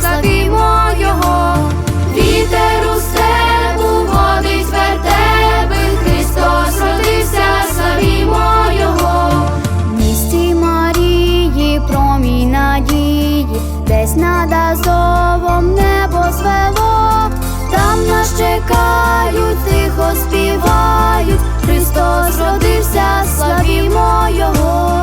славімо Його, вітер у степу водить вертеби, Христос родився, славімо Його, в місті Марії, промінь надії, десь над Азовом небо звело, там нас чекають, тихо співають, Христос родився, славімо Його.